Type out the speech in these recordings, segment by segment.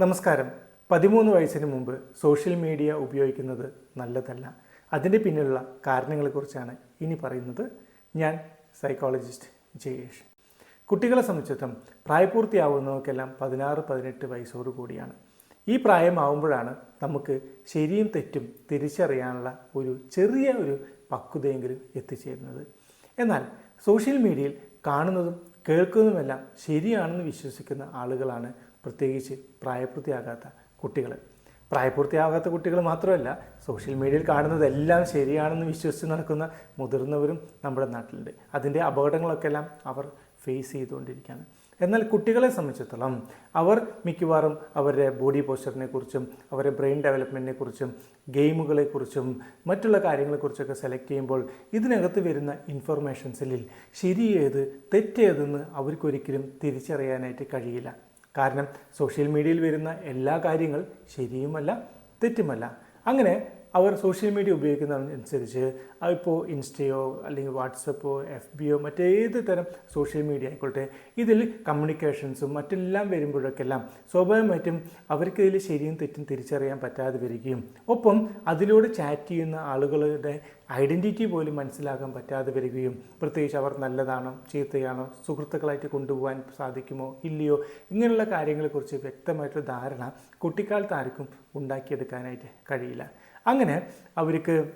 നമസ്കാരം. പതിമൂന്ന് വയസ്സിന് മുമ്പ് സോഷ്യൽ മീഡിയ ഉപയോഗിക്കുന്നത് നല്ലതല്ല. അതിന്റെ പിന്നിലുള്ള കാരണങ്ങളെക്കുറിച്ചാണ് ഇനി പറയുന്നത് ഞാൻ സൈക്കോളജിസ്റ്റ് ജയേഷ്. കുട്ടികളെ സംബന്ധിച്ചിടത്തോളം പ്രായപൂർത്തിയാവുന്നവർക്കെല്ലാം പതിനാറ് പതിനെട്ട് വയസ്സോടു കൂടിയാണ്. ഈ പ്രായമാവുമ്പോഴാണ് നമുക്ക് ശരിയും തെറ്റും തിരിച്ചറിയാനുള്ള ഒരു ചെറിയ ഒരു പക്വതയെങ്കിലും എത്തിച്ചേരുന്നത്. എന്നാൽ സോഷ്യൽ മീഡിയയിൽ കാണുന്നതും കേൾക്കുന്നതുമെല്ലാം ശരിയാണെന്ന് വിശ്വസിക്കുന്ന ആളുകളാണ് പ്രത്യേകിച്ച് പ്രായപൂർത്തിയാകാത്ത കുട്ടികൾ പ്രായപൂർത്തിയാകാത്ത കുട്ടികൾ മാത്രമല്ല സോഷ്യൽ മീഡിയയിൽ കാണുന്നതെല്ലാം ശരിയാണെന്ന് വിശ്വസിച്ച് നടക്കുന്ന മുതിർന്നവരും നമ്മുടെ നാട്ടിലുണ്ട്. അതിന്റെ അപകടങ്ങളൊക്കെ എല്ലാം അവർ ഫേസ് ചെയ്തുകൊണ്ടിരിക്കുകയാണ്. എന്നാൽ കുട്ടികളെ സംബന്ധിച്ചിടത്തോളം അവർ മിക്കവാറും അവരുടെ ബോഡി പോസ്റ്ററിനെ കുറിച്ചും അവരുടെ ബ്രെയിൻ ഡെവലപ്മെന്റിനെ കുറിച്ചും ഗെയിമുകളെക്കുറിച്ചും മറ്റുള്ള കാര്യങ്ങളെക്കുറിച്ചൊക്കെ സെലക്ട് ചെയ്യുമ്പോൾ ഇതിനകത്ത് വരുന്ന ഇൻഫർമേഷൻസിൽ ശരിയേത് തെറ്റേതെന്ന് അവർക്കൊരിക്കലും തിരിച്ചറിയാനായിട്ട് കഴിയില്ല. കാരണം സോഷ്യൽ മീഡിയയിൽ വരുന്ന എല്ലാ കാര്യങ്ങൾ ശരിയുമല്ല തെറ്റുമല്ല. അങ്ങനെ അവർ സോഷ്യൽ മീഡിയ ഉപയോഗിക്കുന്നതനുസരിച്ച് അതിപ്പോൾ ഇൻസ്റ്റയോ അല്ലെങ്കിൽ വാട്സപ്പോ എഫ് ബിയോ മറ്റേത് തരം സോഷ്യൽ മീഡിയ ആയിക്കോട്ടെ ഇതിൽ കമ്മ്യൂണിക്കേഷൻസും മറ്റെല്ലാം വരുമ്പോഴൊക്കെല്ലാം സ്വാഭാവികമായിട്ടും അവർക്ക് ഇതിൽ ശരിയും തെറ്റും തിരിച്ചറിയാൻ പറ്റാതെ വരികയും ഒപ്പം അതിലൂടെ ചാറ്റ് ചെയ്യുന്ന ആളുകളുടെ ഐഡന്റിറ്റി പോലും മനസ്സിലാക്കാൻ പറ്റാതെ വരികയും പ്രത്യേകിച്ച് അവർ നല്ലതാണോ ചീത്തയാണോ സുഹൃത്തുക്കളായിട്ട് കൊണ്ടുപോകാൻ സാധിക്കുമോ ഇല്ലയോ ഇങ്ങനെയുള്ള കാര്യങ്ങളെക്കുറിച്ച് വ്യക്തമായിട്ടൊരു ധാരണ കുട്ടിക്കാലത്ത് ആർക്കും ഉണ്ടാക്കിയെടുക്കാനായിട്ട് കഴിയില്ല. അങ്ങനെ അവർക്ക്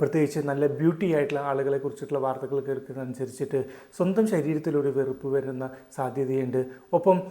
പ്രത്യേകിച്ച് നല്ല ബ്യൂട്ടി ആയിട്ടുള്ള ആളുകളെ കുറിച്ചിട്ടുള്ള വാർത്തകൾ കേൾക്കുന്നതനുസരിച്ചിട്ട് സ്വന്തം ശരീരത്തിലൊരു വെറുപ്പ് വരുന്ന സാധ്യതയുണ്ട്. ഒപ്പം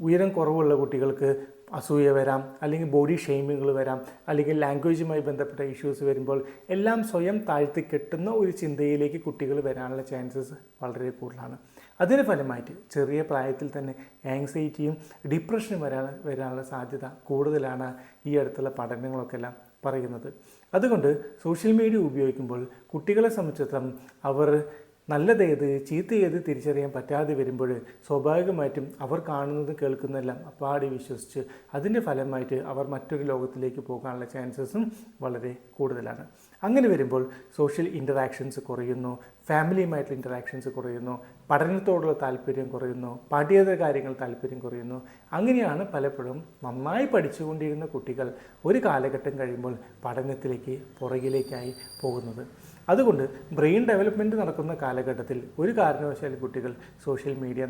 ഉയരം കുറവുള്ള കുട്ടികൾക്ക് അസൂയ വരാം അല്ലെങ്കിൽ ബോഡി ഷെയ്മിങ്ങൾ വരാം അല്ലെങ്കിൽ ലാംഗ്വേജുമായി ബന്ധപ്പെട്ട ഇഷ്യൂസ് വരുമ്പോൾ എല്ലാം സ്വയം താഴ്ത്തി കെട്ടുന്ന ഒരു ചിന്തയിലേക്ക് കുട്ടികൾ വരാനുള്ള ചാൻസസ് വളരെ കൂടുതലാണ്. അതിന് ഫലമായിട്ട് ചെറിയ പ്രായത്തിൽ തന്നെ ആങ്സൈറ്റിയും ഡിപ്രഷനും വരാൻ വരാനുള്ള സാധ്യത കൂടുതലാണ് ഈ അടുത്തുള്ള പഠനങ്ങളൊക്കെ എല്ലാം പറയുന്നത്. അതുകൊണ്ട് സോഷ്യൽ മീഡിയ ഉപയോഗിക്കുമ്പോൾ കുട്ടികളെ സംബന്ധിച്ചിടത്തോളം അവർ നല്ലതേത് ചീത്തയേത് തിരിച്ചറിയാൻ പറ്റാതെ വരുമ്പോൾ സ്വാഭാവികമായിട്ടും അവർ കാണുന്നതും കേൾക്കുന്നതെല്ലാം അപ്പാടി വിശ്വസിച്ച് അതിന്റെ ഫലമായിട്ട് അവർ മറ്റൊരു ലോകത്തിലേക്ക് പോകാനുള്ള ചാൻസസും വളരെ കൂടുതലാണ്. അങ്ങനെ വരുമ്പോൾ സോഷ്യൽ ഇന്ററാക്ഷൻസ് കുറയുന്നു ഫാമിലിയുമായിട്ടുള്ള ഇന്ററാക്ഷൻസ് കുറയുന്നു പഠനത്തോടുള്ള താല്പര്യം കുറയുന്നു പാഠ്യേതര കാര്യങ്ങൾ താല്പര്യം കുറയുന്നു. അങ്ങനെയാണ് പലപ്പോഴും നന്നായി പഠിച്ചുകൊണ്ടിരുന്ന കുട്ടികൾ ഒരു കാലഘട്ടം കഴിയുമ്പോൾ പഠനത്തിലേക്ക് പുറകിലേക്കായി പോകുന്നത്. അതുകൊണ്ട് ബ്രെയിൻ ഡെവലപ്മെന്റ് നടക്കുന്ന കാലഘട്ടത്തിൽ ഒരു കാരണവശാലും കുട്ടികൾ സോഷ്യൽ മീഡിയ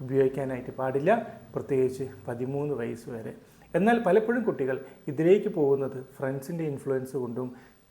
ഉപയോഗിക്കാനായിട്ട് പാടില്ല. പ്രത്യേകിച്ച് പതിമൂന്ന് വയസ്സ് വരെ. എന്നാൽ പലപ്പോഴും കുട്ടികൾ ഇതിലേക്ക് പോകുന്നത് ഫ്രണ്ട്സിന്റെ ഇൻഫ്ലുവൻസ് കൊണ്ടും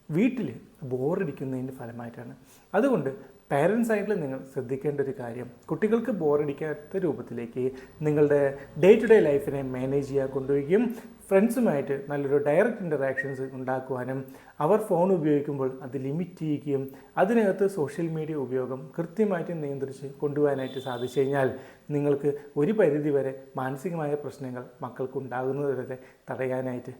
വീട്ടിൽ ബോറടിക്കുന്നതിന്റെ ഫലമായിട്ടാണ്. അതുകൊണ്ട് പാരൻസ് ആയിട്ട് നിങ്ങൾ ശ്രദ്ധിക്കേണ്ട ഒരു കാര്യം കുട്ടികൾക്ക് ബോറടിക്കാത്ത രൂപത്തിലേക്ക് നിങ്ങളുടെ ഡേ ടു ഡേ ലൈഫിനെ മാനേജ് ചെയ്യാൻ കൊണ്ടുപോവുകയും ഫ്രണ്ട്സുമായിട്ട് നല്ലൊരു ഡയറക്റ്റ് ഇന്ററാക്ഷൻസ് ഉണ്ടാക്കുവാനും അവർ ഫോൺ ഉപയോഗിക്കുമ്പോൾ അത് ലിമിറ്റ് ചെയ്യുകയും അതിനകത്ത് സോഷ്യൽ മീഡിയ ഉപയോഗം കൃത്യമായിട്ട് നിയന്ത്രിച്ച് കൊണ്ടുപോകാനായിട്ട് സാധിച്ചു കഴിഞ്ഞാൽ നിങ്ങൾക്ക് ഒരു പരിധിവരെ മാനസികമായ പ്രശ്നങ്ങൾ മക്കൾക്ക് ഉണ്ടാകുന്നത് വരെ തടയാനായിട്ട്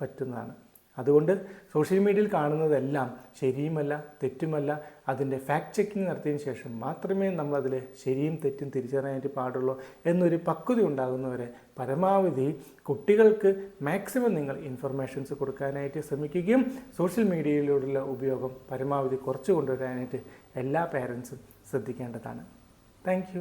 പറ്റുന്നതാണ്. അതുകൊണ്ട് സോഷ്യൽ മീഡിയയിൽ കാണുന്നതെല്ലാം ശരിയുമല്ല തെറ്റുമല്ല അതിന്റെ ഫാക്ട് ചെക്കിംഗ് നടത്തിയതിന് ശേഷം മാത്രമേ നമ്മളതിൽ ശരിയും തെറ്റും തിരിച്ചറിയാനായിട്ട് പാടുള്ളൂ എന്നൊരു പക്വത ഉണ്ടാകുന്നവരെ പരമാവധി കുട്ടികൾക്ക് മാക്സിമം നിങ്ങൾ ഇൻഫർമേഷൻസ് കൊടുക്കാനായിട്ട് ശ്രമിക്കുകയും സോഷ്യൽ മീഡിയയിലൂടെയുള്ള ഉപയോഗം പരമാവധി കുറച്ച് കൊണ്ടുവരാനായിട്ട് എല്ലാ പേരൻസും ശ്രദ്ധിക്കേണ്ടതാണ്. താങ്ക്